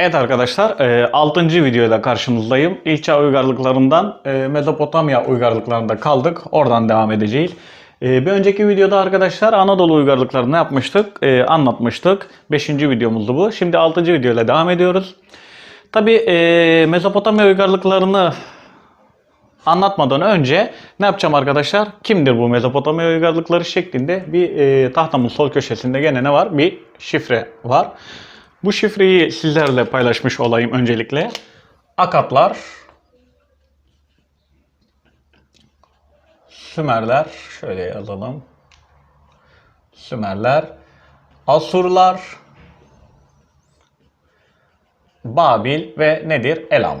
Evet arkadaşlar 6. videoyla karşınızdayım. İlk çağ uygarlıklarından e, Mezopotamya uygarlıklarında kaldık. Oradan devam edeceğiz. E, Bir önceki videoda arkadaşlar Anadolu uygarlıklarını yapmıştık, e, anlatmıştık. 5. videomuzdu bu. Şimdi 6. videoyla devam ediyoruz. Tabi Mezopotamya uygarlıklarını anlatmadan önce ne yapacağım arkadaşlar? Kimdir bu Mezopotamya uygarlıkları şeklinde bir e, tahtamın sol köşesinde gene ne var? Bir şifre var. Bu şifreyi sizlerle paylaşmış olayım öncelikle. Akatlar, Sümerler, şöyle yazalım. Sümerler, Asurlar, Babil ve nedir? Elam.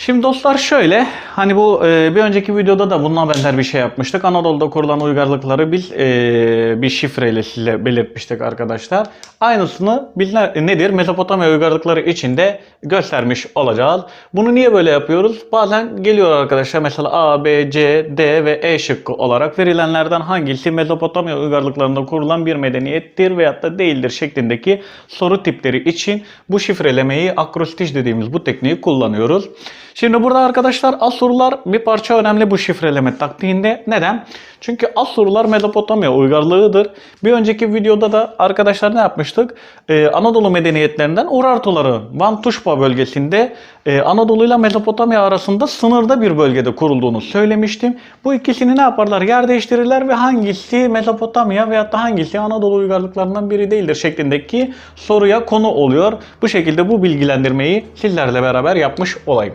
Şimdi dostlar şöyle, hani bu e, bir önceki videoda da bununla benzer bir şey yapmıştık. Anadolu'da kurulan uygarlıkları biz e, bir şifreyle size belirtmiştik arkadaşlar. Aynısını biz ne- nedir? Mezopotamya uygarlıkları içinde göstermiş olacağız. Bunu niye böyle yapıyoruz? Bazen geliyor arkadaşlar mesela A, B, C, D ve E şıkkı olarak verilenlerden hangisi Mezopotamya uygarlıklarında kurulan bir medeniyettir veyahut da değildir şeklindeki soru tipleri için bu şifrelemeyi akrostiş dediğimiz bu tekniği kullanıyoruz. Şimdi burada arkadaşlar Asurlar bir parça önemli bu şifreleme taktiğinde. Neden? Çünkü Asurlar Mezopotamya uygarlığıdır. Bir önceki videoda da arkadaşlar ne yapmıştık? Ee, Anadolu medeniyetlerinden Urartuları Van Tuşba bölgesinde e, Anadolu ile Mezopotamya arasında sınırda bir bölgede kurulduğunu söylemiştim. Bu ikisini ne yaparlar? Yer değiştirirler ve hangisi Mezopotamya veyahut da hangisi Anadolu uygarlıklarından biri değildir şeklindeki soruya konu oluyor. Bu şekilde bu bilgilendirmeyi sizlerle beraber yapmış olayım.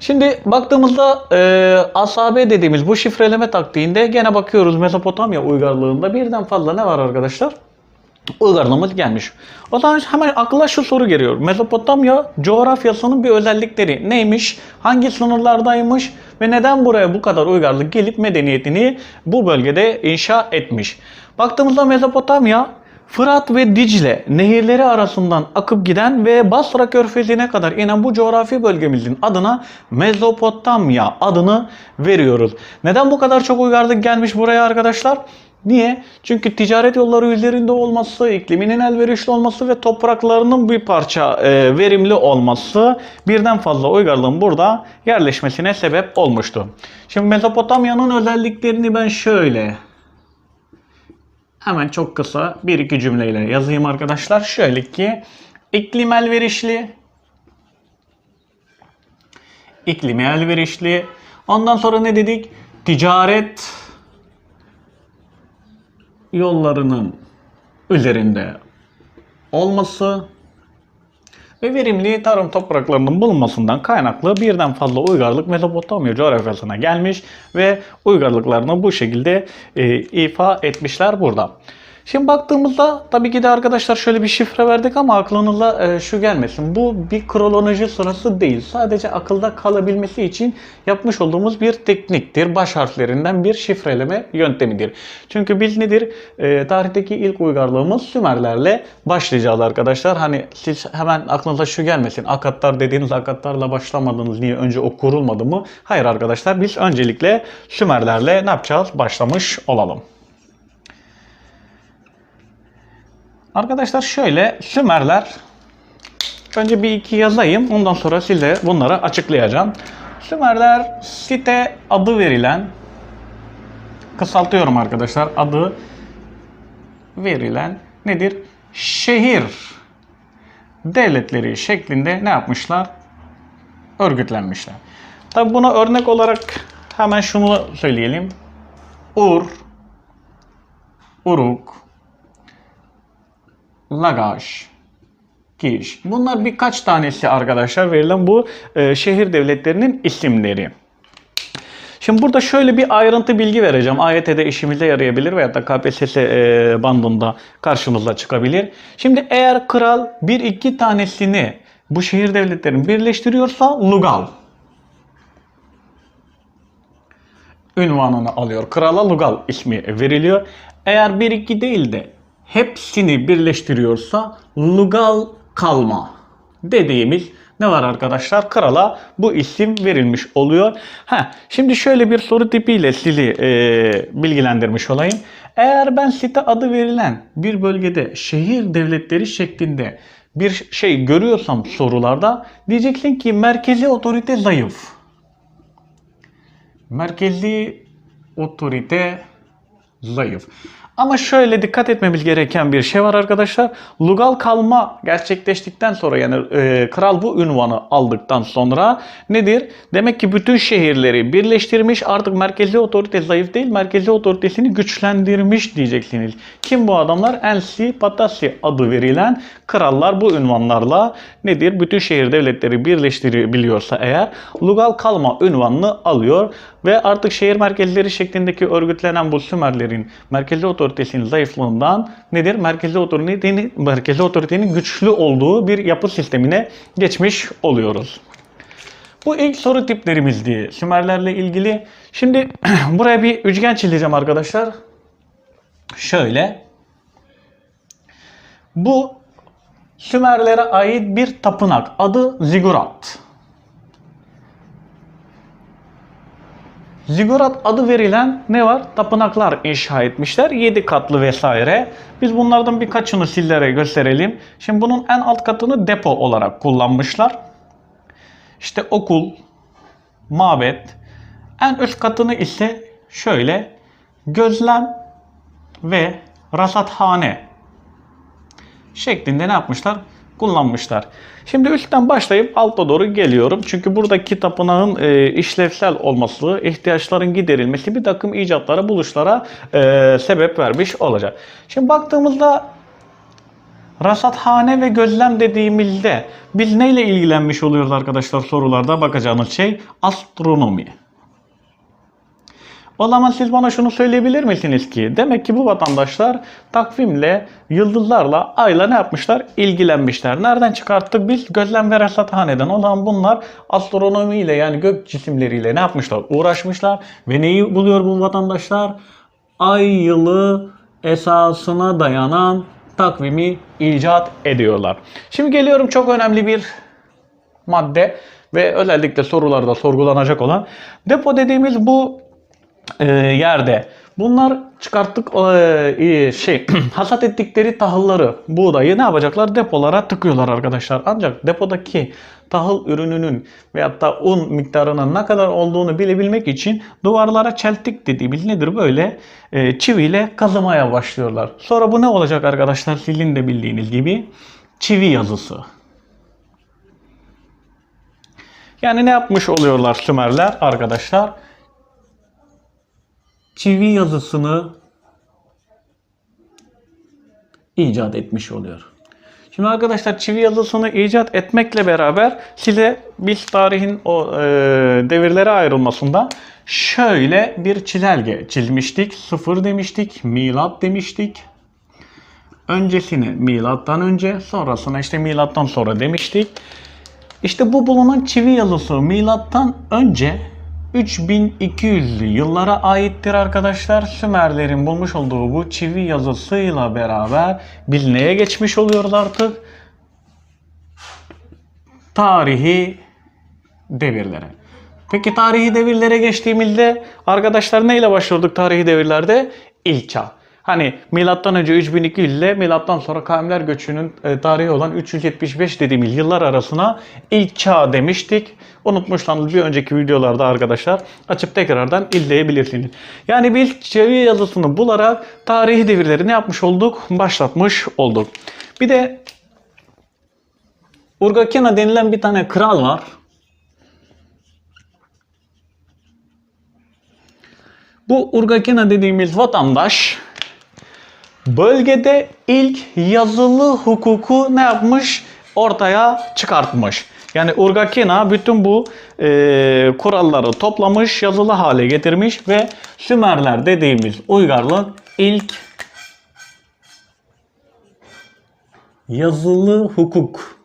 Şimdi baktığımızda e, asabe dediğimiz bu şifreleme taktiğinde gene bakıyoruz Mezopotamya uygarlığında birden fazla ne var arkadaşlar? Uygarlığımız gelmiş. O zaman hemen akla şu soru geliyor. Mezopotamya coğrafyasının bir özellikleri neymiş? Hangi sınırlardaymış? Ve neden buraya bu kadar uygarlık gelip medeniyetini bu bölgede inşa etmiş? Baktığımızda Mezopotamya Fırat ve Dicle nehirleri arasından akıp giden ve Basra körfezine kadar inen bu coğrafi bölgemizin adına Mezopotamya adını veriyoruz. Neden bu kadar çok uygarlık gelmiş buraya arkadaşlar? Niye? Çünkü ticaret yolları üzerinde olması, ikliminin elverişli olması ve topraklarının bir parça e, verimli olması birden fazla uygarlığın burada yerleşmesine sebep olmuştu. Şimdi Mezopotamya'nın özelliklerini ben şöyle Hemen çok kısa bir iki cümleyle yazayım arkadaşlar. Şöyle ki iklim elverişli iklimi elverişli. Ondan sonra ne dedik? Ticaret yollarının üzerinde olması ve verimli tarım topraklarının bulunmasından kaynaklı birden fazla uygarlık Mezopotamya coğrafyasına gelmiş ve uygarlıklarını bu şekilde e, ifa etmişler burada. Şimdi baktığımızda tabii ki de arkadaşlar şöyle bir şifre verdik ama aklınıza e, şu gelmesin. Bu bir kronoloji sırası değil. Sadece akılda kalabilmesi için yapmış olduğumuz bir tekniktir. Baş harflerinden bir şifreleme yöntemidir. Çünkü biz nedir? E, tarihteki ilk uygarlığımız Sümerlerle başlayacağız arkadaşlar. Hani siz hemen aklınıza şu gelmesin. Akatlar dediğiniz akatlarla başlamadınız. Niye? Önce o kurulmadı mı? Hayır arkadaşlar biz öncelikle Sümerlerle ne yapacağız? Başlamış olalım. Arkadaşlar şöyle Sümerler önce bir iki yazayım ondan sonra size bunları açıklayacağım. Sümerler site adı verilen kısaltıyorum arkadaşlar adı verilen nedir? Şehir devletleri şeklinde ne yapmışlar? Örgütlenmişler. Tabi buna örnek olarak hemen şunu söyleyelim. Ur, Uruk, Lagaş, Kiş. Bunlar birkaç tanesi arkadaşlar verilen bu e, şehir devletlerinin isimleri. Şimdi burada şöyle bir ayrıntı bilgi vereceğim. AYT'de işimize yarayabilir veya da KPSS e, bandında karşımıza çıkabilir. Şimdi eğer kral bir iki tanesini bu şehir devletlerini birleştiriyorsa Lugal ünvanını alıyor. Krala Lugal ismi veriliyor. Eğer bir iki değil de hepsini birleştiriyorsa Lugal kalma dediğimiz ne var arkadaşlar? Krala bu isim verilmiş oluyor. Ha, şimdi şöyle bir soru tipiyle sizi e, bilgilendirmiş olayım. Eğer ben site adı verilen bir bölgede şehir devletleri şeklinde bir şey görüyorsam sorularda diyeceksin ki merkezi otorite zayıf. Merkezi otorite zayıf. Ama şöyle dikkat etmemiz gereken bir şey var arkadaşlar. Lugal kalma gerçekleştikten sonra yani e, kral bu ünvanı aldıktan sonra nedir? Demek ki bütün şehirleri birleştirmiş artık merkezi otorite zayıf değil merkezi otoritesini güçlendirmiş diyeceksiniz. Kim bu adamlar? Ensi Patasi adı verilen krallar bu ünvanlarla nedir? Bütün şehir devletleri birleştirebiliyorsa eğer Lugal kalma ünvanını alıyor ve artık şehir merkezleri şeklindeki örgütlenen bu Sümerlerin merkezi otoritesinin zayıflığından nedir? Merkezi otoritenin, merkezi otoritenin güçlü olduğu bir yapı sistemine geçmiş oluyoruz. Bu ilk soru tiplerimizdi Sümerlerle ilgili. Şimdi buraya bir üçgen çizeceğim arkadaşlar. Şöyle. Bu Sümerlere ait bir tapınak. Adı Zigurat. Zigurat adı verilen ne var? Tapınaklar inşa etmişler. 7 katlı vesaire. Biz bunlardan birkaçını sizlere gösterelim. Şimdi bunun en alt katını depo olarak kullanmışlar. İşte okul, mabet. En üst katını ise şöyle gözlem ve rasathane şeklinde ne yapmışlar? Kullanmışlar. Şimdi üstten başlayıp alta doğru geliyorum. Çünkü buradaki tapınağın e, işlevsel olması, ihtiyaçların giderilmesi bir takım icatlara, buluşlara e, sebep vermiş olacak. Şimdi baktığımızda Rasathane ve gözlem dediğimizde biz neyle ilgilenmiş oluyoruz arkadaşlar sorularda bakacağınız şey astronomi. O zaman siz bana şunu söyleyebilir misiniz ki demek ki bu vatandaşlar takvimle, yıldızlarla, ayla ne yapmışlar? İlgilenmişler. Nereden çıkarttık biz? Gözlem ve rasathaneden olan bunlar astronomiyle yani gök cisimleriyle ne yapmışlar? Uğraşmışlar ve neyi buluyor bu vatandaşlar? Ay yılı esasına dayanan takvimi icat ediyorlar. Şimdi geliyorum çok önemli bir madde ve özellikle sorularda sorgulanacak olan depo dediğimiz bu yerde. Bunlar çıkarttık e, şey hasat ettikleri tahılları buğdayı ne yapacaklar? Depolara tıkıyorlar arkadaşlar. Ancak depodaki tahıl ürününün veyahut da un miktarının ne kadar olduğunu bilebilmek için duvarlara çeltik dediğimiz nedir? Böyle e, çiviyle kazımaya başlıyorlar. Sonra bu ne olacak arkadaşlar? Sizin de bildiğiniz gibi çivi yazısı. Yani ne yapmış oluyorlar Sümerler arkadaşlar çivi yazısını icat etmiş oluyor. Şimdi arkadaşlar çivi yazısını icat etmekle beraber size biz tarihin o e, devirlere ayrılmasında şöyle bir çizelge çizmiştik. Sıfır demiştik, milat demiştik. Öncesini milattan önce, sonrasına işte milattan sonra demiştik. İşte bu bulunan çivi yazısı milattan önce 3200'lü yıllara aittir arkadaşlar. Sümerlerin bulmuş olduğu bu çivi yazısıyla beraber biz neye geçmiş oluyoruz artık? Tarihi devirlere. Peki tarihi devirlere geçtiğimizde arkadaşlar neyle başlıyorduk tarihi devirlerde? İlk çağ. Hani milattan önce 3200 ile milattan sonra kavimler göçünün e, tarihi olan 375 dediğimiz yıllar arasına ilk çağ demiştik. Unutmuşsanız bir önceki videolarda arkadaşlar açıp tekrardan izleyebilirsiniz. Yani biz çevi yazısını bularak tarihi devirleri ne yapmış olduk? Başlatmış olduk. Bir de Urgakena denilen bir tane kral var. Bu Urgakena dediğimiz vatandaş bölgede ilk yazılı hukuku ne yapmış? Ortaya çıkartmış. Yani Urgakina bütün bu e, kuralları toplamış, yazılı hale getirmiş ve Sümerler dediğimiz uygarlık ilk yazılı hukuk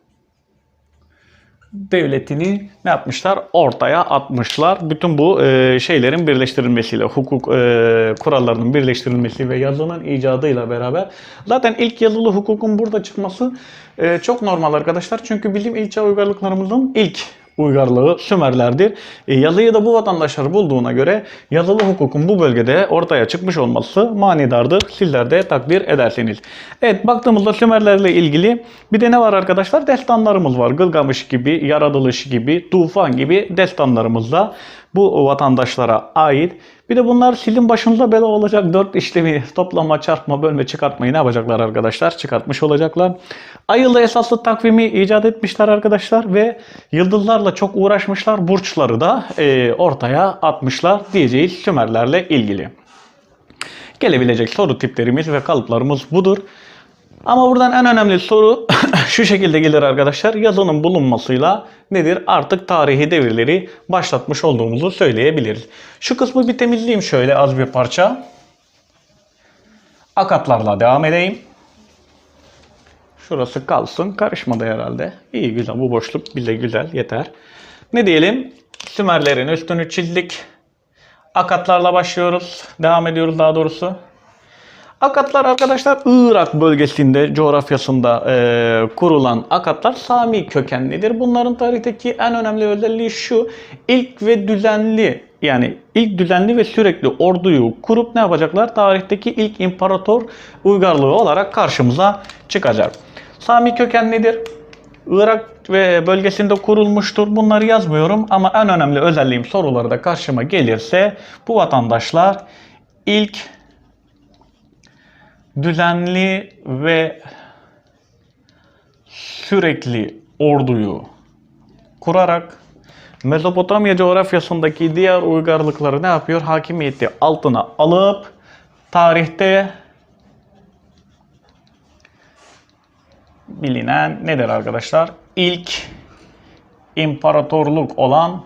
devletini ne yapmışlar? Ortaya atmışlar. Bütün bu e, şeylerin birleştirilmesiyle, hukuk e, kurallarının birleştirilmesi ve yazının icadıyla beraber zaten ilk yazılı hukukun burada çıkması e, çok normal arkadaşlar. Çünkü bizim ilk çağ uygarlıklarımızın ilk uygarlığı Sümerlerdir. E, yazıyı da bu vatandaşlar bulduğuna göre yazılı hukukun bu bölgede ortaya çıkmış olması manidardır. Sizler de takdir edersiniz. Evet baktığımızda Sümerlerle ilgili bir de ne var arkadaşlar? Destanlarımız var. Gılgamış gibi, Yaratılış gibi, Tufan gibi destanlarımız da bu vatandaşlara ait. Bir de bunlar silin başınıza bela olacak. Dört işlemi toplama, çarpma, bölme, çıkartmayı ne yapacaklar arkadaşlar? Çıkartmış olacaklar. Ay esaslı takvimi icat etmişler arkadaşlar ve yıldızlarla çok uğraşmışlar. Burçları da e, ortaya atmışlar diyeceğiz Sümerlerle ilgili. Gelebilecek soru tiplerimiz ve kalıplarımız budur. Ama buradan en önemli soru şu şekilde gelir arkadaşlar. Yazının bulunmasıyla nedir? Artık tarihi devirleri başlatmış olduğumuzu söyleyebiliriz. Şu kısmı bir temizleyeyim şöyle az bir parça. Akatlarla devam edeyim. Şurası kalsın. Karışmadı herhalde. İyi güzel. Bu boşluk bile güzel. Yeter. Ne diyelim? Sümerlerin üstünü çizdik. Akatlarla başlıyoruz. Devam ediyoruz daha doğrusu. Akatlar arkadaşlar Irak bölgesinde, coğrafyasında e, kurulan akatlar Sami kökenlidir. Bunların tarihteki en önemli özelliği şu. ilk ve düzenli yani ilk düzenli ve sürekli orduyu kurup ne yapacaklar? Tarihteki ilk imparator uygarlığı olarak karşımıza çıkacak. Sami kökenlidir. Irak ve bölgesinde kurulmuştur. Bunları yazmıyorum ama en önemli özelliğim soruları da karşıma gelirse bu vatandaşlar ilk düzenli ve sürekli orduyu kurarak Mezopotamya coğrafyasındaki diğer uygarlıkları ne yapıyor? Hakimiyeti altına alıp tarihte bilinen nedir arkadaşlar? İlk imparatorluk olan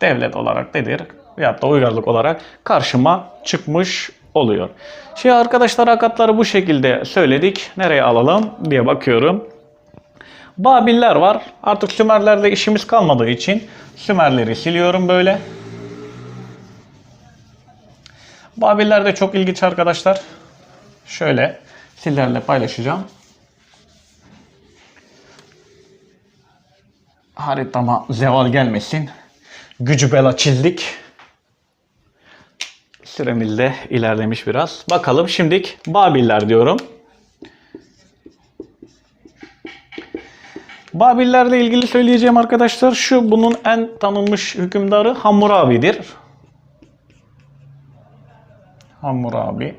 devlet olarak nedir? Veyahut da uygarlık olarak karşıma çıkmış oluyor. Şimdi arkadaşlar hakatları bu şekilde söyledik. Nereye alalım diye bakıyorum. Babiller var. Artık Sümerlerle işimiz kalmadığı için Sümerleri siliyorum böyle. Babiller de çok ilginç arkadaşlar. Şöyle sizlerle paylaşacağım. Haritama zeval gelmesin. Gücü bela çizdik. Süremiz ilerlemiş biraz. Bakalım şimdilik Babiller diyorum. Babillerle ilgili söyleyeceğim arkadaşlar şu bunun en tanınmış hükümdarı Hammurabi'dir. Hammurabi.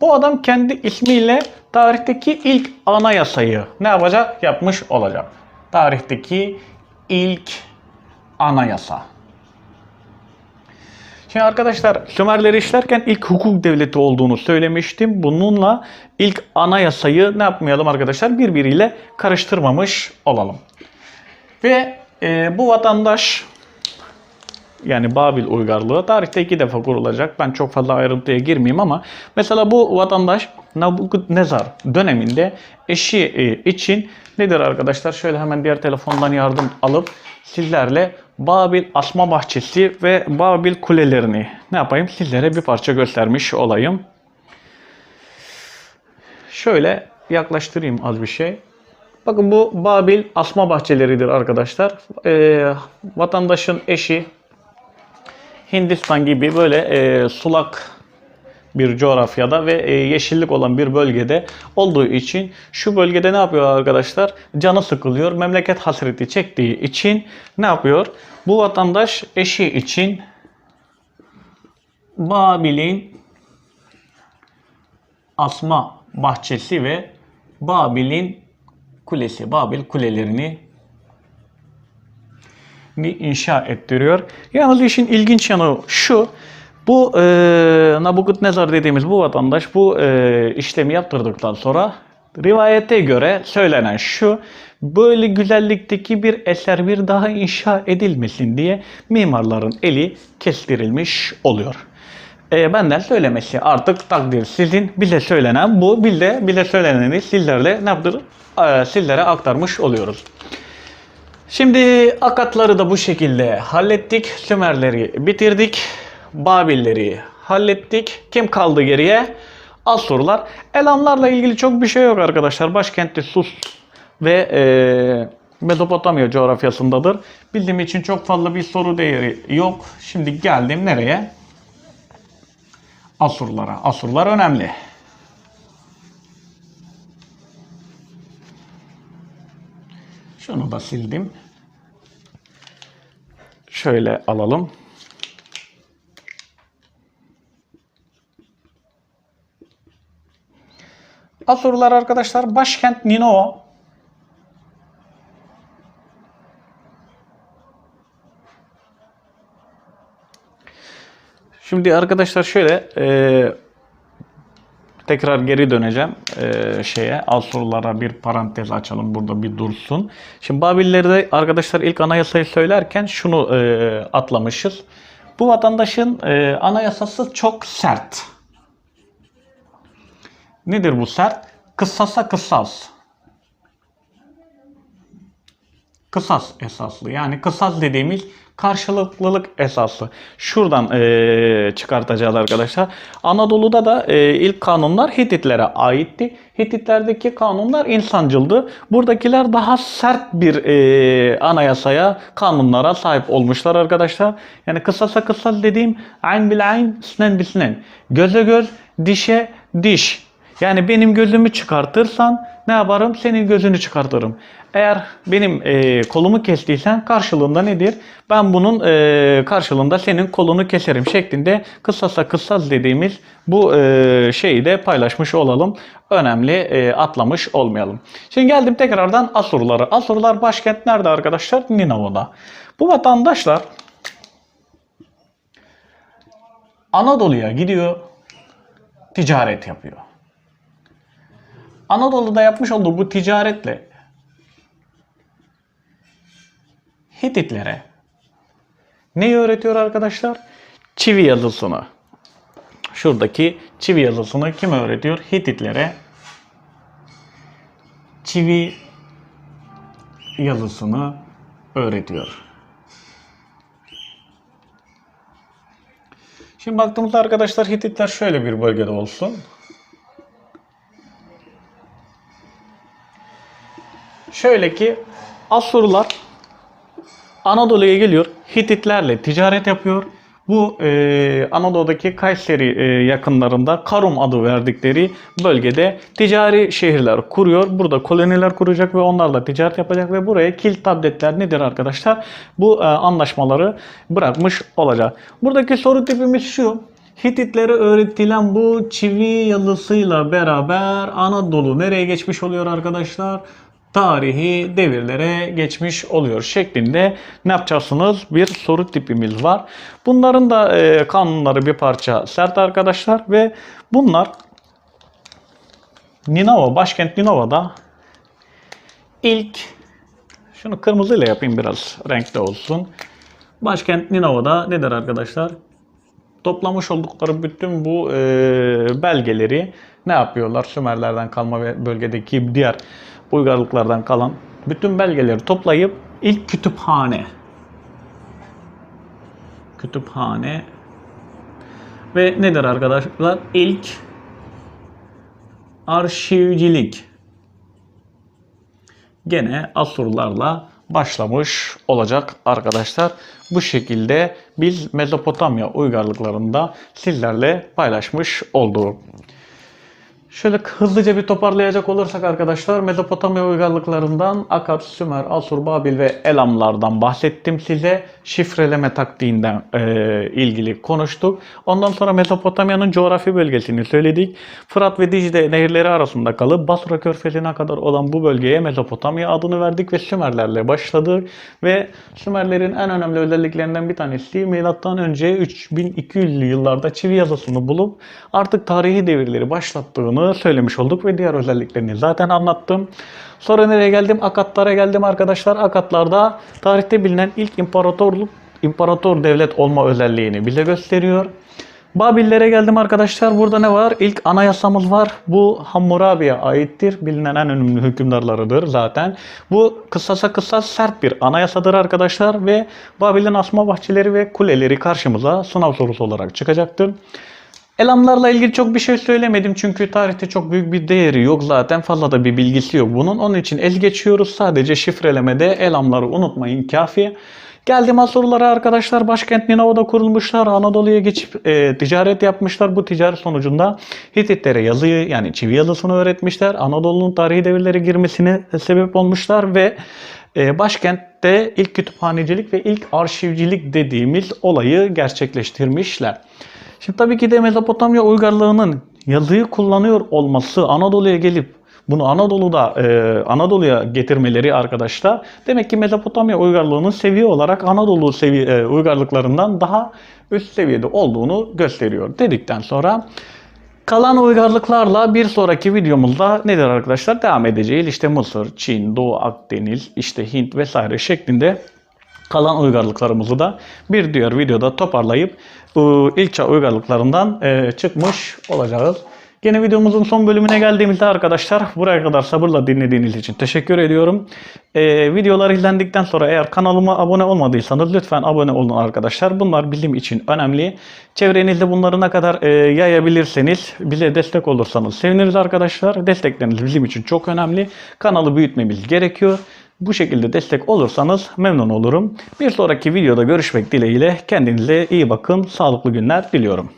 Bu adam kendi ismiyle tarihteki ilk anayasayı ne yapacak? Yapmış olacak. Tarihteki ilk anayasa. Şimdi arkadaşlar Sümerleri işlerken ilk hukuk devleti olduğunu söylemiştim. Bununla ilk anayasayı ne yapmayalım arkadaşlar birbiriyle karıştırmamış olalım. Ve e, bu vatandaş yani Babil uygarlığı tarihte iki defa kurulacak. Ben çok fazla ayrıntıya girmeyeyim ama mesela bu vatandaş Nabukadnezar döneminde eşi e, için nedir arkadaşlar? Şöyle hemen diğer telefondan yardım alıp sizlerle Babil asma bahçesi ve Babil kulelerini ne yapayım sizlere bir parça göstermiş olayım. Şöyle yaklaştırayım az bir şey. Bakın bu Babil asma bahçeleridir arkadaşlar. Ee, vatandaşın eşi Hindistan gibi böyle e, sulak bir coğrafyada ve e, yeşillik olan bir bölgede olduğu için şu bölgede ne yapıyor arkadaşlar? Canı sıkılıyor. Memleket hasreti çektiği için ne yapıyor? Bu vatandaş eşi için Babil'in asma bahçesi ve Babil'in kulesi, Babil kulelerini inşa ettiriyor. Yalnız işin ilginç yanı şu. Bu e, Nabukadnezar dediğimiz bu vatandaş bu e, işlemi yaptırdıktan sonra rivayete göre söylenen şu. Böyle güzellikteki bir eser bir daha inşa edilmesin diye mimarların eli kestirilmiş oluyor. E, benden söylemesi artık takdir sizin. Bize söylenen bu. Bize, bize söyleneni sizlerle ne yaptır? E, sizlere aktarmış oluyoruz. Şimdi akatları da bu şekilde hallettik. Sümerleri bitirdik. Babilleri hallettik. Kim kaldı geriye? Az sorular. Elamlarla ilgili çok bir şey yok arkadaşlar. Başkentte Sus ve e, Mezopotamya coğrafyasındadır. Bildiğim için çok fazla bir soru değeri yok. Şimdi geldim nereye? Asurlara. Asurlar önemli. Şunu da sildim. Şöyle alalım. Asurlar arkadaşlar başkent Ninova. Şimdi arkadaşlar şöyle e, tekrar geri döneceğim e, şeye Asurlara bir parantez açalım burada bir dursun. Şimdi Babillerde arkadaşlar ilk anayasayı söylerken şunu e, atlamışız. Bu vatandaşın e, anayasası çok sert. Nedir bu sert? Kıssasa kıssas. Kısas esaslı. Yani kısas dediğimiz karşılıklılık esaslı. Şuradan eee çıkartacağız arkadaşlar. Anadolu'da da eee, ilk kanunlar Hititlere aitti. Hititlerdeki kanunlar insancıldı. Buradakiler daha sert bir eee, anayasaya, kanunlara sahip olmuşlar arkadaşlar. Yani kısasa kısas dediğim ayn bil ayn, snen bil snen. Göze göz, dişe diş. Yani benim gözümü çıkartırsan ne yaparım? Senin gözünü çıkartırım. Eğer benim e, kolumu kestiysen karşılığında nedir? Ben bunun e, karşılığında senin kolunu keserim şeklinde kısasa kıssas dediğimiz bu e, şeyi de paylaşmış olalım. Önemli e, atlamış olmayalım. Şimdi geldim tekrardan Asurlara. Asurlar başkent nerede arkadaşlar? Ninova'da. Bu vatandaşlar Anadolu'ya gidiyor, ticaret yapıyor. Anadolu'da yapmış olduğu bu ticaretle Hititlere neyi öğretiyor arkadaşlar? Çivi yazısını. Şuradaki çivi yazısını kim öğretiyor? Hititlere çivi yazısını öğretiyor. Şimdi baktığımızda arkadaşlar Hititler şöyle bir bölgede olsun. Şöyle ki Asurlar Anadolu'ya geliyor. Hititlerle ticaret yapıyor. Bu e, Anadolu'daki Kayseri e, yakınlarında Karum adı verdikleri bölgede ticari şehirler kuruyor. Burada koloniler kuracak ve onlarla ticaret yapacak ve buraya kilit tabletler nedir arkadaşlar? Bu e, anlaşmaları bırakmış olacak. Buradaki soru tipimiz şu. Hititlere öğretilen bu çivi yazısıyla beraber Anadolu nereye geçmiş oluyor arkadaşlar? Tarihi devirlere geçmiş oluyor şeklinde ne yapacaksınız? Bir soru tipimiz var. Bunların da e, kanunları bir parça sert arkadaşlar ve bunlar Ninova, başkent Ninova'da ilk şunu kırmızıyla yapayım biraz renkli olsun. Başkent Ninova'da nedir arkadaşlar? Toplamış oldukları bütün bu e, belgeleri ne yapıyorlar? Sümerlerden kalma ve bölgedeki diğer uygarlıklardan kalan bütün belgeleri toplayıp ilk kütüphane kütüphane ve nedir arkadaşlar? İlk arşivcilik gene Asurlarla başlamış olacak arkadaşlar. Bu şekilde biz Mezopotamya uygarlıklarında sizlerle paylaşmış olduğum. Şöyle hızlıca bir toparlayacak olursak arkadaşlar Mezopotamya uygarlıklarından Akkad, Sümer, Asur, Babil ve Elamlardan bahsettim size. Şifreleme taktiğinden e, ilgili konuştuk. Ondan sonra Mezopotamya'nın coğrafi bölgesini söyledik. Fırat ve Dicle nehirleri arasında kalıp Basra Körfezi'ne kadar olan bu bölgeye Mezopotamya adını verdik ve Sümerlerle başladık. Ve Sümerlerin en önemli özelliklerinden bir tanesi milattan önce 3200'lü yıllarda çivi yazısını bulup artık tarihi devirleri başlattığını söylemiş olduk ve diğer özelliklerini zaten anlattım. Sonra nereye geldim? Akatlara geldim arkadaşlar. Akatlarda tarihte bilinen ilk imparatorluk, imparator devlet olma özelliğini bize gösteriyor. Babillere geldim arkadaşlar. Burada ne var? İlk anayasamız var. Bu Hammurabi'ye aittir. Bilinen en önemli hükümdarlarıdır zaten. Bu kısasa kısa sert bir anayasadır arkadaşlar ve Babil'in asma bahçeleri ve kuleleri karşımıza sınav sorusu olarak çıkacaktır. Elamlarla ilgili çok bir şey söylemedim çünkü tarihte çok büyük bir değeri yok zaten fazla da bir bilgisi yok bunun. Onun için el geçiyoruz sadece şifrelemede elamları unutmayın kafi. Geldim sorulara arkadaşlar başkent Ninova'da kurulmuşlar. Anadolu'ya geçip e, ticaret yapmışlar. Bu ticaret sonucunda Hititlere yazıyı yani çivi yazısını öğretmişler. Anadolu'nun tarihi devirlere girmesine sebep olmuşlar ve e, başkentte ilk kütüphanecilik ve ilk arşivcilik dediğimiz olayı gerçekleştirmişler. Şimdi tabii ki de Mezopotamya uygarlığının yazıyı kullanıyor olması Anadolu'ya gelip bunu Anadolu'da e, Anadolu'ya getirmeleri arkadaşlar demek ki Mezopotamya uygarlığının seviye olarak Anadolu seviye e, uygarlıklarından daha üst seviyede olduğunu gösteriyor dedikten sonra Kalan uygarlıklarla bir sonraki videomuzda nedir arkadaşlar devam edeceğiz. İşte Mısır, Çin, Doğu Akdeniz, işte Hint vesaire şeklinde kalan uygarlıklarımızı da bir diğer videoda toparlayıp bu ilk uygarlıklarından e, çıkmış olacağız. Yine videomuzun son bölümüne geldiğimizde arkadaşlar buraya kadar sabırla dinlediğiniz için teşekkür ediyorum. E, videolar izlendikten sonra eğer kanalıma abone olmadıysanız lütfen abone olun arkadaşlar. Bunlar bizim için önemli. Çevrenizde bunları ne kadar e, yayabilirseniz bize destek olursanız seviniriz arkadaşlar. Destekleriniz bizim için çok önemli. Kanalı büyütmemiz gerekiyor. Bu şekilde destek olursanız memnun olurum. Bir sonraki videoda görüşmek dileğiyle kendinize iyi bakın. Sağlıklı günler diliyorum.